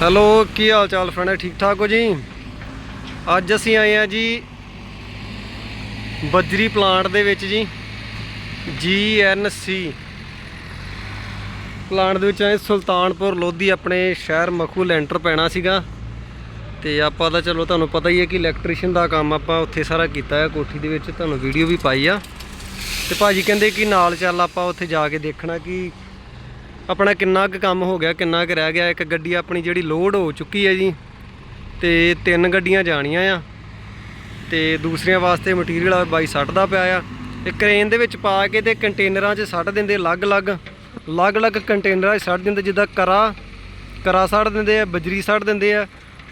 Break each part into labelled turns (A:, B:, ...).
A: Hello, ਕੀ ਹਾਲ ਚਾਲ friend ਠੀਕ ਠਾਕ ਹੋ ਜੀ? ਅੱਜ ਅਸੀਂ ਆਏ ਆ ਜੀ ਬਜਰੀ ਪਲਾਂਟ ਦੇ ਵਿੱਚ ਜੀ GNC ਪਲਾਂਟ ਦੇ ਵਿੱਚ ਆਏ ਸੁਲਤਾਨਪੁਰ ਲੋਧੀ, ਆਪਣੇ ਸ਼ਹਿਰ ਮਖੂ ਲੈਂਟਰ ਪੈਣਾ ਸੀਗਾ। ਤੇ ਆਪਾਂ ਤਾਂ ਚਲੋ ਤੁਹਾਨੂੰ ਪਤਾ ਹੀ ਹੈ ਕਿ ਇਲੈਕਟ੍ਰੀਸ਼ੀਅਨ ਦਾ ਕੰਮ ਆਪਾਂ ਉੱਥੇ ਸਾਰਾ ਕੀਤਾ ਹੈ, ਕੋਠੀ ਦੇ ਵਿੱਚ। ਤੁਹਾਨੂੰ ਵੀਡੀਓ ਵੀ ਪਾਈ ਆ। ਤੇ ਭਾਜੀ ਕਹਿੰਦੇ ਕਿ ਨਾਲ ਚੱਲ ਆਪਾਂ ਉੱਥੇ ਜਾ ਕੇ ਦੇਖਣਾ ਕਿ ਆਪਣਾ ਕਿੰਨਾ ਕੁ ਕੰਮ ਹੋ ਗਿਆ, ਕਿੰਨਾ ਕੁ ਰਹਿ ਗਿਆ, ਇੱਕ ਗੱਡੀ ਆਪਣੀ ਜਿਹੜੀ ਲੋਡ ਹੋ ਚੁੱਕੀ ਹੈ ਜੀ, ਤੇ ਤਿੰਨ ਗੱਡੀਆਂ ਜਾਣੀਆਂ ਆ, ਤੇ ਦੂਸਰਿਆਂ ਵਾਸਤੇ ਮਟੀਰੀਅਲ ਆ ਬਾਈ ਸੱਟਦਾ ਪਿਆ ਆ ਇਹ ਕ੍ਰੇਨ ਦੇ ਵਿੱਚ ਪਾ ਕੇ ਤੇ ਕੰਟੇਨਰਾਂ 'ਚ ਸੱਟ ਦਿੰਦੇ ਅਲੱਗ-ਅਲੱਗ ਅਲੱਗ-ਅਲੱਗ ਕੰਟੇਨਰਾਂ 'ਚ ਸੱਟ ਦਿੰਦੇ, ਜਿੱਦਾਂ ਕਰਾ ਕਰਾ ਸੱਟ ਦਿੰਦੇ ਆ, ਬਜਰੀ ਸੱਟ ਦਿੰਦੇ ਆ,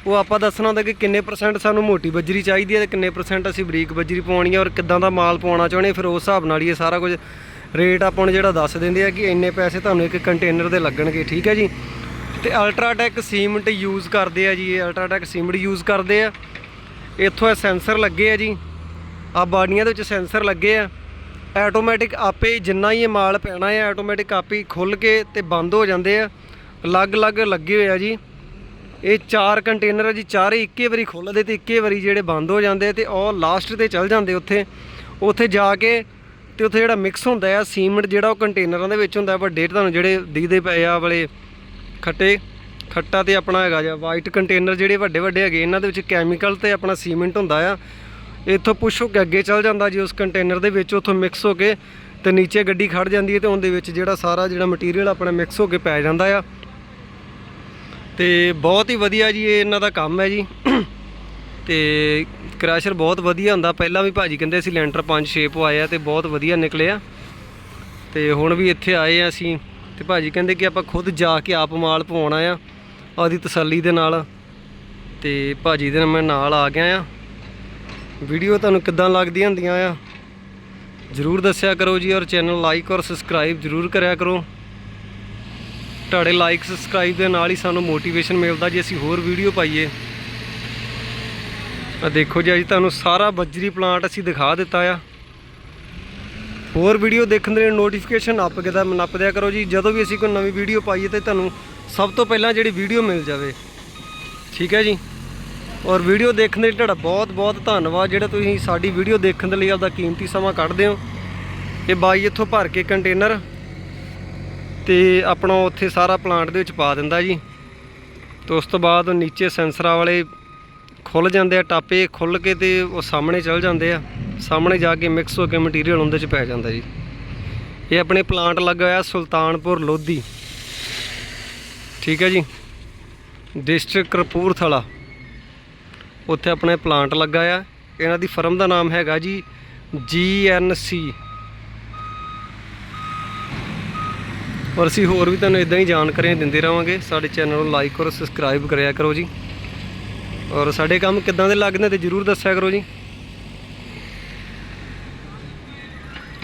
A: ਉਹ ਆਪਾਂ ਦੱਸਣਾ ਹੁੰਦਾ ਕਿ ਕਿੰਨੇ ਪਰਸੈਂਟ ਸਾਨੂੰ ਮੋਟੀ ਬਜਰੀ ਚਾਹੀਦੀ ਹੈ ਤੇ ਕਿੰਨੇ ਪਰਸੈਂਟ ਅਸੀਂ ਬਰੀਕ ਬਜਰੀ ਪਾਉਣੀ ਹੈ ਔਰ ਕਿੱਦਾਂ ਦਾ ਮਾਲ ਪਾਉਣਾ ਚਾਹੁੰਦੇ ਫਿਰ ਉਸ ਹਿਸਾਬ ਨਾਲ ਹੀ ਇਹ ਸਾਰਾ ਕੁਝ ਰੇਟ ਆਪਾਂ ਨੂੰ ਜਿਹੜਾ ਦੱਸ ਦਿੰਦੇ ਆ ਕਿ ਇੰਨੇ ਪੈਸੇ ਤੁਹਾਨੂੰ ਇੱਕ ਕੰਟੇਨਰ ਦੇ ਲੱਗਣਗੇ, ਠੀਕ ਹੈ ਜੀ? ਤੇ ਅਲਟਰਾਟੈਕ ਸੀਮੈਂਟ ਯੂਜ਼ ਕਰਦੇ ਆ ਜੀ, ਇਹ ਅਲਟਰਾਟੈਕ ਸੀਮੈਂਟ ਯੂਜ਼ ਕਰਦੇ ਆ। ਇੱਥੋਂ ਇਹ ਸੈਂਸਰ ਲੱਗੇ ਆ ਜੀ। ਆ ਬਾਡੀਆਂ ਦੇ ਵਿੱਚ ਸੈਂਸਰ ਲੱਗੇ ਆ। ਆਟੋਮੈਟਿਕ ਆਪੇ ਜਿੰਨਾ ਹੀ ਇਹ ਮਾਲ ਪੈਣਾ ਹੈ ਆਟੋਮੈਟਿਕ ਆਪੇ ਹੀ ਖੁੱਲ ਕੇ ਤੇ ਬੰਦ ਹੋ ਜਾਂਦੇ ਆ। ਅਲੱਗ-ਅਲੱਗ ਲੱਗੇ ਹੋਏ ਆ ਜੀ। ਇਹ ਚਾਰ ਕੰਟੇਨਰ ਆ ਜੀ, ਚਾਰੇ ਇੱਕੇ ਵਾਰੀ ਖੁੱਲਦੇ ਤੇ ਇੱਕੇ ਵਾਰੀ ਜਿਹੜੇ ਬੰਦ ਹੋ ਜਾਂਦੇ ਤੇ ਉਹ ਲਾਸਟ ਤੇ ਚੱਲ ਜਾਂਦੇ ਉੱਥੇ। ਉੱਥੇ ਜਾ ਕੇ ਤੇ ਉੱਥੇ ਜਿਹੜਾ ਮਿਕਸ ਹੁੰਦਾ ਆ, ਸੀਮੈਂਟ ਜਿਹੜਾ ਉਹ ਕੰਟੇਨਰਾਂ ਦੇ ਵਿੱਚ ਹੁੰਦਾ, ਵੱਡੇ ਤੁਹਾਨੂੰ ਜਿਹੜੇ ਦਿਖਦੇ ਪਏ ਆ, ਵਾਲੇ ਖੱਟੇ, ਖੱਟਾ ਤੇ ਆਪਣਾ ਹੈਗਾ ਜਾਂ ਵਾਈਟ ਕੰਟੇਨਰ ਜਿਹੜੇ ਵੱਡੇ ਵੱਡੇ ਹੈਗੇ, ਇਹਨਾਂ ਦੇ ਵਿੱਚ ਕੈਮੀਕਲ ਤੇ ਆਪਣਾ ਸੀਮੈਂਟ ਹੁੰਦਾ ਆ। ਇੱਥੋਂ ਪੁਸ਼ ਹੋ ਕੇ ਅੱਗੇ ਚੱਲ ਜਾਂਦਾ ਜੀ ਉਸ ਕੰਟੇਨਰ ਦੇ ਵਿੱਚ, ਉੱਥੋਂ ਮਿਕਸ ਹੋ ਕੇ ਤੇ ਨੀਚੇ ਗੱਡੀ ਖੜ ਜਾਂਦੀ ਹੈ ਤੇ ਉਹਦੇ ਵਿੱਚ ਜਿਹੜਾ ਸਾਰਾ ਜਿਹੜਾ ਮਟੀਰੀਅਲ ਆਪਣਾ ਮਿਕਸ ਹੋ ਕੇ ਪੈ ਜਾਂਦਾ ਆ। ਤੇ ਬਹੁਤ ਹੀ ਵਧੀਆ ਜੀ, ਇਹ ਇਹਨਾਂ ਦਾ ਕੰਮ ਹੈ ਜੀ। ਤੇ ਕ੍ਰੈਸ਼ਰ ਬਹੁਤ ਵਧੀਆ ਹੁੰਦਾ। ਪਹਿਲਾਂ ਵੀ ਭਾਜੀ ਕਹਿੰਦੇ ਸੀ ਲੈਂਟਰ 5-6 ਪਵਾਏ ਆ ਤੇ ਬਹੁਤ ਵਧੀਆ ਨਿਕਲੇ ਆ ਤੇ ਹੁਣ ਵੀ ਇੱਥੇ ਆਏ ਆ ਅਸੀਂ ਤੇ ਭਾਜੀ ਕਹਿੰਦੇ ਕਿ ਆਪਾਂ ਖੁਦ ਜਾ ਕੇ ਆਪ ਮਾਲ ਪਵਾਉਣਾ ਆ, ਆਦੀ ਤਸੱਲੀ ਦੇ ਨਾਲ। ਤੇ ਭਾਜੀ ਦੇ ਨਾਲ ਮੈਂ ਨਾਲ ਆ ਗਿਆ ਆ। ਵੀਡੀਓ ਤੁਹਾਨੂੰ ਕਿੱਦਾਂ ਲੱਗਦੀਆਂ ਹੁੰਦੀਆਂ ਆ, ਜਰੂਰ ਦੱਸਿਆ ਕਰੋ ਜੀ ਔਰ ਚੈਨਲ ਲਾਈਕ ਔਰ ਸਬਸਕ੍ਰਾਈਬ ਜਰੂਰ ਕਰਿਆ ਕਰੋ। ਤੁਹਾਡੇ ਲਾਈਕ ਸਬਸਕ੍ਰਾਈਬ ਦੇ ਨਾਲ ਹੀ ਸਾਨੂੰ ਮੋਟੀਵੇਸ਼ਨ ਮਿਲਦਾ ਜੇ ਅਸੀਂ ਹੋਰ ਵੀਡੀਓ ਪਾਈਏ। ਆ ਦੇਖੋ ਜੀ ਅੱਜ ਤੁਹਾਨੂੰ ਸਾਰਾ ਬੱਜਰੀ ਪਲਾਂਟ ਅਸੀਂ ਦਿਖਾ ਦਿੱਤਾ ਆ। ਹੋਰ ਵੀਡੀਓ ਦੇਖਣ ਦੇ ਨੋਟੀਫਿਕੇਸ਼ਨ ਨੱਪ ਕੇ ਤਾਂ ਨੱਪ ਦਿਆ ਕਰੋ ਜੀ। ਜਦੋਂ ਵੀ ਅਸੀਂ ਕੋਈ ਨਵੀਂ ਵੀਡੀਓ ਪਾਈਏ ਤੇ ਤੁਹਾਨੂੰ ਸਭ ਤੋਂ ਪਹਿਲਾਂ ਜਿਹੜੀ ਵੀਡੀਓ ਮਿਲ ਜਾਵੇ। ਠੀਕ ਹੈ ਜੀ? ਔਰ ਵੀਡੀਓ ਦੇਖਣ ਦੇ ਲਈ ਤੁਹਾਡਾ ਬਹੁਤ ਬਹੁਤ ਧੰਨਵਾਦ। ਜਿਹੜਾ ਤੁਸੀਂ ਸਾਡੀ ਵੀਡੀਓ ਦੇਖਣ ਦੇ ਲਈ ਆਪਦਾ ਕੀਮਤੀ ਸਮਾਂ ਕੱਢਦੇ ਹੋ। ਇਹ ਬਾਈ ਇੱਥੋਂ ਭਰ ਕੇ ਕੰਟੇਨਰ ਤੇ ਆਪਣਾ ਉੱਥੇ ਸਾਰਾ ਪਲਾਂਟ ਦੇ ਵਿੱਚ ਪਾ ਦਿੰਦਾ ਜੀ। ਤੇ ਉਸ ਤੋਂ ਬਾਅਦ ਨੀਚੇ ਸੈਂਸਰਾਂ ਵਾਲੇ ਖੁੱਲ ਜਾਂਦੇ ਆ, ਟਾਪੇ ਖੁੱਲ ਕੇ ਤੇ ਉਹ ਸਾਹਮਣੇ ਚਲ ਜਾਂਦੇ ਆ। ਸਾਹਮਣੇ ਜਾ ਕੇ ਮਿਕਸ ਹੋ ਕੇ ਮਟੀਰੀਅਲ ਉਹਦੇ ਚ ਪੈ ਜਾਂਦਾ ਜੀ। ਇਹ ਆਪਣੇ ਪਲਾਂਟ ਲੱਗਾ ਹੋਇਆ ਸੁਲਤਾਨਪੁਰ ਲੋਧੀ। ਠੀਕ ਹੈ ਜੀ। ਡਿਸਟ੍ਰਿਕਟ ਕਪੂਰਥਲਾ ਉੱਥੇ ਆਪਣੇ ਪਲਾਂਟ ਲੱਗਾ ਆ। ਇਹਨਾਂ ਦੀ ਫਰਮ ਦਾ ਨਾਮ ਹੈਗਾ ਜੀ GNC ਔਰ ਅਸੀਂ ਹੋਰ ਵੀ ਤੁਹਾਨੂੰ ਇਦਾਂ ਹੀ ਜਾਣਕਾਰੀਆਂ ਦਿੰਦੇ ਰਹਾਂਗੇ। ਸਾਡੇ ਚੈਨਲ ਨੂੰ ਲਾਈਕ ਔਰ ਸਬਸਕ੍ਰਾਈਬ ਕਰਿਆ ਕਰੋ ਜੀ। ਔਰ ਸਾਡੇ ਕੰਮ ਕਿੱਦਾਂ ਦੇ ਲੱਗਦੇ ਤੇ ਜਰੂਰ ਦੱਸਿਆ ਕਰੋ ਜੀ।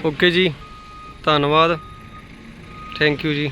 A: ਓਕੇ ਜੀ, ਧੰਨਵਾਦ। ਥੈਂਕ ਯੂ ਜੀ।